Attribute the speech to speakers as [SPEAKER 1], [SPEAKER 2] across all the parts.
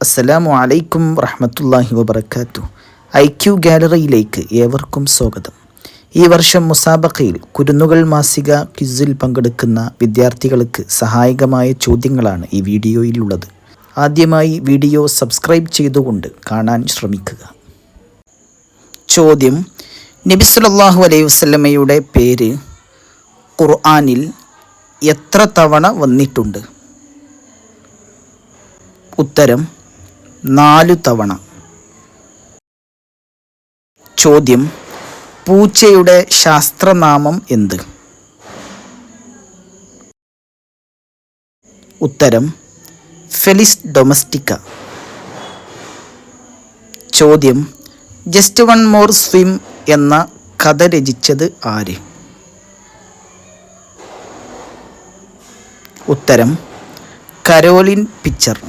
[SPEAKER 1] അസ്സലാമു അലൈക്കും വറഹമത്തല്ലാഹി വബർക്കാത്തു ഐ ക്യു ഗാലറിയിലേക്ക് ഏവർക്കും സ്വാഗതം. ഈ വർഷം മുസാബക്കയിൽ കുരുന്നുകൾ മാസിക ക്വിസിൽ പങ്കെടുക്കുന്ന വിദ്യാർത്ഥികൾക്ക് സഹായകമായ ചോദ്യങ്ങളാണ് ഈ വീഡിയോയിലുള്ളത്. ആദ്യമായി വീഡിയോ സബ്സ്ക്രൈബ് ചെയ്തുകൊണ്ട് കാണാൻ ശ്രമിക്കുക. ചോദ്യം നബി സല്ലല്ലാഹു അലൈഹി വസല്ലമയുടെ പേര് ഖുർആാനിൽ എത്ര തവണ വന്നിട്ടുണ്ട്? ഉത്തരം നാലു തവണ. ചോദ്യം പൂച്ചയുടെ ശാസ്ത്രനാമം എന്ത്? ഉത്തരം ഫെലിസ് ഡൊമസ്റ്റിക്ക. ചോദ്യം ജസ്റ്റ് വൺ മോർ സ്വിം എന്ന കഥ രചിച്ചത് ആര്? ഉത്തരം കരോലിൻ പിക്ചർ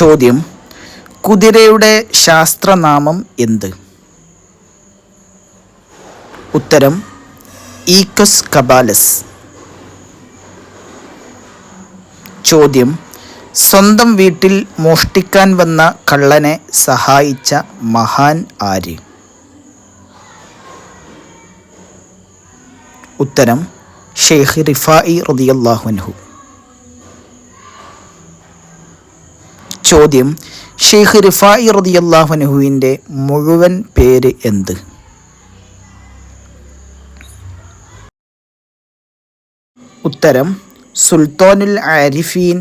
[SPEAKER 1] ചോദ്യം കുതിരയുടെ ശാസ്ത്രനാമം എന്ത്? ഉത്തരം ഈക്കസ് കബാലസ്. ചോദ്യം സ്വന്തം വീട്ടിൽ മോഷ്ടിക്കാൻ വന്ന കള്ളനെ സഹായിച്ച മഹാൻ ആര്? ഉത്തരം ഷെയ്ഖ് റിഫായി റതിയല്ലാഹുൻഹു ചോദ്യം ഷെയ്ഖ് റിഫായി റതിയല്ലാഹുനുഹുവിന്റെ മുഴുവൻ പേര് എന്ത്? ഉത്തരം സുൽത്താനുൽ ആരിഫീൻ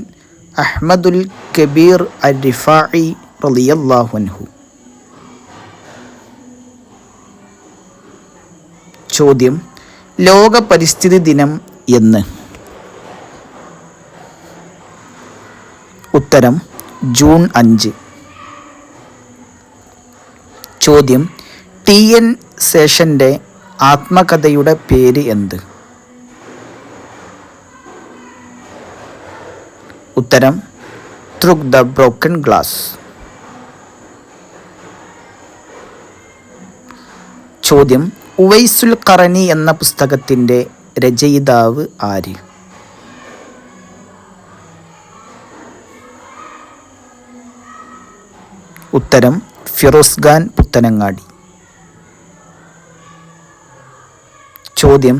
[SPEAKER 1] അഹ്മദുൽ കബീർ അൽ റിഫായി റളിയല്ലാഹുൻഹു ചോദ്യം ലോക പരിസ്ഥിതി ദിനം എന്ന്. ഉത്തരം ജൂൺ അഞ്ച്. ചോദ്യം ടി എൻ ശേഷന്റെ ആത്മകഥയുടെ പേര് എന്ത്? ഉത്തരം ത്രുക് ദ ബ്രോക്കൺ ഗ്ലാസ് ചോദ്യം ഉവൈസുൽ കറനി എന്ന പുസ്തകത്തിന്റെ രചയിതാവ് ആര്? ഉത്തരം ഫിറോസ് ഖാൻ പുത്തനങ്ങാടി. ചോദ്യം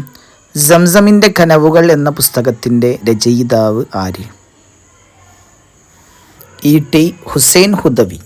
[SPEAKER 1] സംസമിന്റെ കനവുകൾ എന്ന പുസ്തകത്തിന്റെ രചയിതാവ് ആര്? E T Hussain Hudawi.